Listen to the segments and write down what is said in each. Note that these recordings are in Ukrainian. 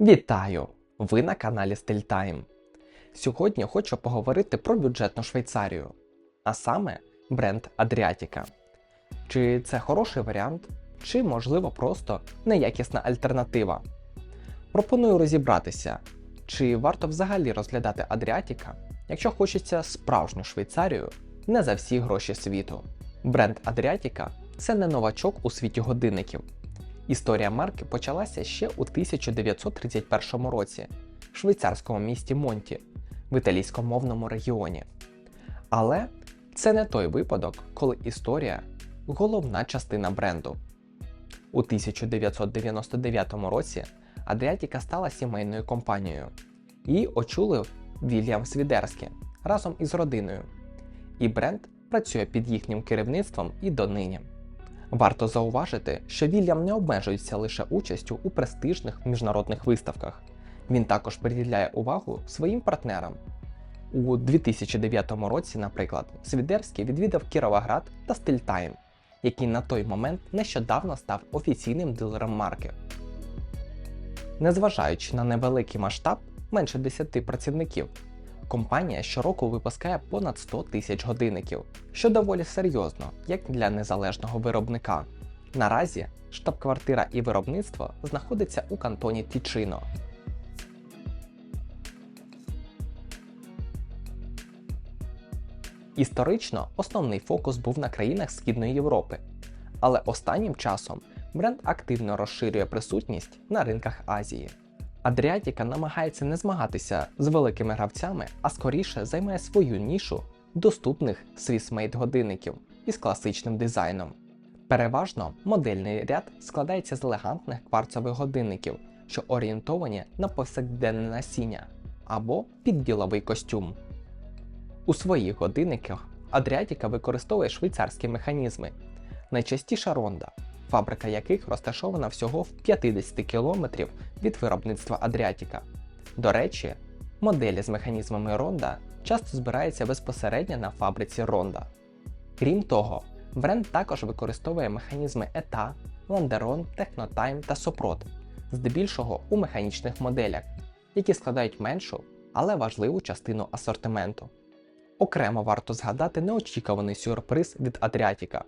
Вітаю! Ви на каналі StyleTime. Сьогодні хочу поговорити про бюджетну Швейцарію, а саме бренд Adriatica. Чи це хороший варіант, чи можливо просто неякісна альтернатива. Пропоную розібратися, чи варто взагалі розглядати Adriatica, якщо хочеться справжню Швейцарію не за всі гроші світу. Бренд Adriatica – це не новачок у світі годинників. Історія марки почалася ще у 1931 році в швейцарському місті Монті в італійськомовному регіоні. Але це не той випадок, коли історія головна частина бренду. У 1999 році Адріатіка стала сімейною компанією. Її очолив Вільям Свідерський разом із родиною. І бренд працює під їхнім керівництвом і донині. Варто зауважити, що Вільям не обмежується лише участю у престижних міжнародних виставках. Він також приділяє увагу своїм партнерам. У 2009 році, наприклад, Свідерський відвідав Кіровоград та Стильтайм, який на той момент нещодавно став офіційним дилером марки. Незважаючи на невеликий масштаб менше 10 працівників, компанія щороку випускає понад 100 тисяч годинників, що доволі серйозно, як для незалежного виробника. Наразі штаб-квартира і виробництво знаходиться у кантоні Тічино. Історично основний фокус був на країнах Східної Європи, але останнім часом бренд активно розширює присутність на ринках Азії. Адріатіка намагається не змагатися з великими гравцями, а скоріше займає свою нішу доступних Swissmade годинників із класичним дизайном. Переважно модельний ряд складається з елегантних кварцових годинників, що орієнтовані на повсякденне насіння або під діловий костюм. У своїх годинниках Адріатіка використовує швейцарські механізми, найчастіше ронда, фабрика яких розташована всього в 50 км від виробництва Адріатіка. До речі, моделі з механізмами ронда часто збираються безпосередньо на фабриці ронда. Крім того, бренд також використовує механізми ETA, Landeron, Technotime та Soprot, здебільшого у механічних моделях, які складають меншу, але важливу частину асортименту. Окремо варто згадати неочікуваний сюрприз від Адріатіка.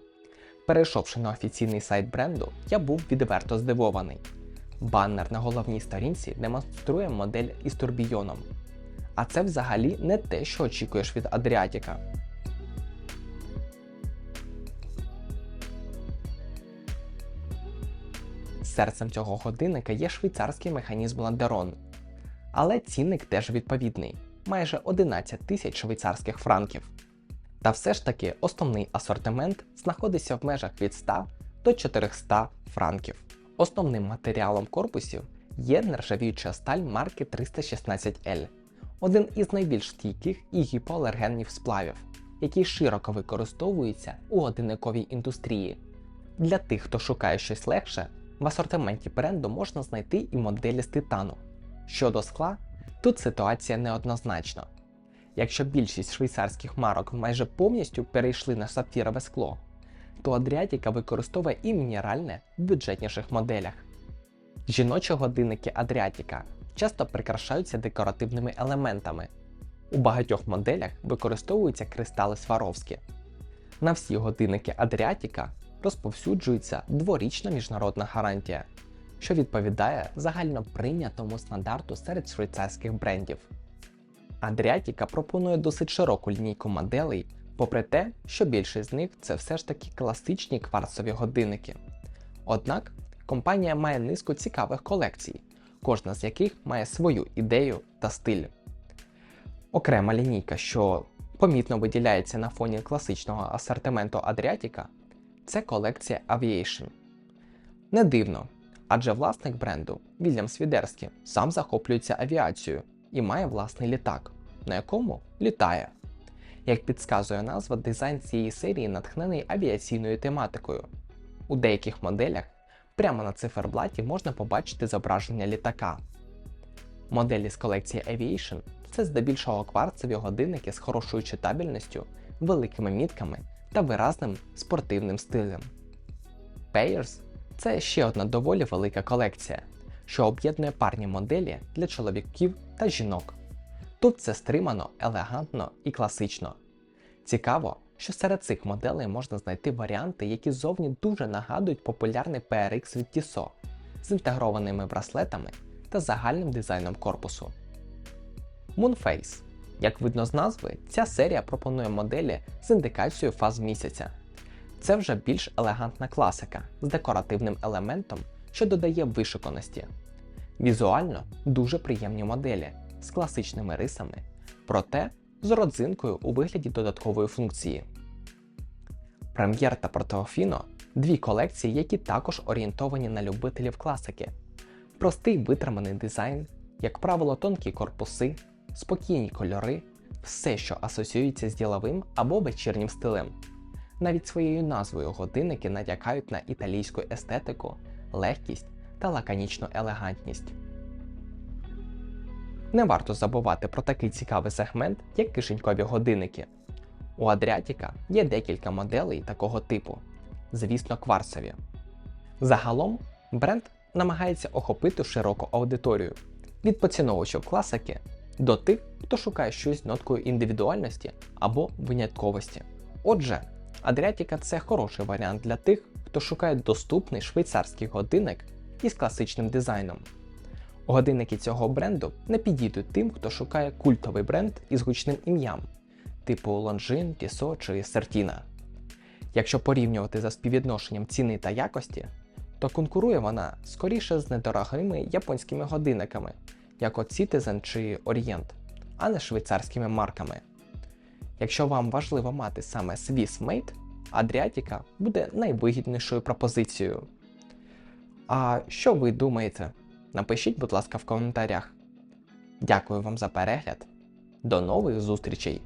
Перейшовши на офіційний сайт бренду, я був відверто здивований. Баннер на головній сторінці демонструє модель із турбійоном. А це взагалі не те, що очікуєш від Адріатіка. Серцем цього годинника є швейцарський механізм Ладерон. Але цінник теж відповідний майже 11 тисяч швейцарських франків. Та все ж таки основний асортимент знаходиться в межах від 100 до 400 франків. Основним матеріалом корпусів є нержавіюча сталь марки 316L, один із найбільш стійких і гіпоалергенних сплавів, який широко використовується у годинниковій індустрії. Для тих, хто шукає щось легше, в асортименті бренду можна знайти і моделі з титану. Щодо скла, тут ситуація неоднозначна. Якщо більшість швейцарських марок майже повністю перейшли на сапфірове скло, то Адріатіка використовує і мінеральне в бюджетніших моделях. Жіночі годинники Адріатіка часто прикрашаються декоративними елементами. У багатьох моделях використовуються кристали Сваровські. На всі годинники Адріатіка розповсюджується дворічна міжнародна гарантія, що відповідає загально прийнятому стандарту серед швейцарських брендів. Адріатіка пропонує досить широку лінійку моделей, попри те, що більшість з них це все ж таки класичні кварцові годинники. Однак компанія має низку цікавих колекцій, кожна з яких має свою ідею та стиль. Окрема лінійка, що помітно виділяється на фоні класичного асортименту Адріатіка, це колекція Aviation. Не дивно, адже власник бренду Вільям Свідерський сам захоплюється авіацією і має власний літак, на якому літає. Як підказує назва, дизайн цієї серії натхнений авіаційною тематикою. У деяких моделях прямо на циферблаті можна побачити зображення літака. Моделі з колекції Aviation це здебільшого кварцеві годинники з хорошою читабельністю, великими мітками та виразним спортивним стилем. Payers це ще одна доволі велика колекція. Що об'єднує парні моделі для чоловіків та жінок. Тут це стримано, елегантно і класично. Цікаво, що серед цих моделей можна знайти варіанти, які зовні дуже нагадують популярний PRX від Tissot з інтегрованими браслетами та загальним дизайном корпусу. Moonface. Як видно з назви, ця серія пропонує моделі з індикацією фаз місяця. Це вже більш елегантна класика з декоративним елементом, що додає вишуканості. Візуально дуже приємні моделі з класичними рисами, проте з родзинкою у вигляді додаткової функції. Прем'єр та Портофіно дві колекції, які також орієнтовані на любителів класики. Простий витриманий дизайн, як правило, тонкі корпуси, спокійні кольори, все, що асоціюється з діловим або вечірнім стилем. Навіть своєю назвою годинники натякають на італійську естетику, легкість та лаконічну елегантність. Не варто забувати про такий цікавий сегмент, як кишенькові годинники. У Адріатіка є декілька моделей такого типу, звісно, кварцеві. Загалом бренд намагається охопити широку аудиторію від поціновувачів класики до тих, хто шукає щось ноткою індивідуальності або винятковості. Отже, Адріатіка це хороший варіант для тих, хто шукає доступний швейцарський годинник із класичним дизайном. Годинники цього бренду не підійдуть тим, хто шукає культовий бренд із гучним ім'ям, типу Longines, Tissot чи Certina. Якщо порівнювати за співвідношенням ціни та якості, то конкурує вона скоріше з недорогими японськими годинниками, як от Citizen чи Orient, а не швейцарськими марками. Якщо вам важливо мати саме Swiss Made, Adriatica буде найвигіднішою пропозицією. А що ви думаєте? Напишіть, будь ласка, в коментарях. Дякую вам за перегляд. До нових зустрічей!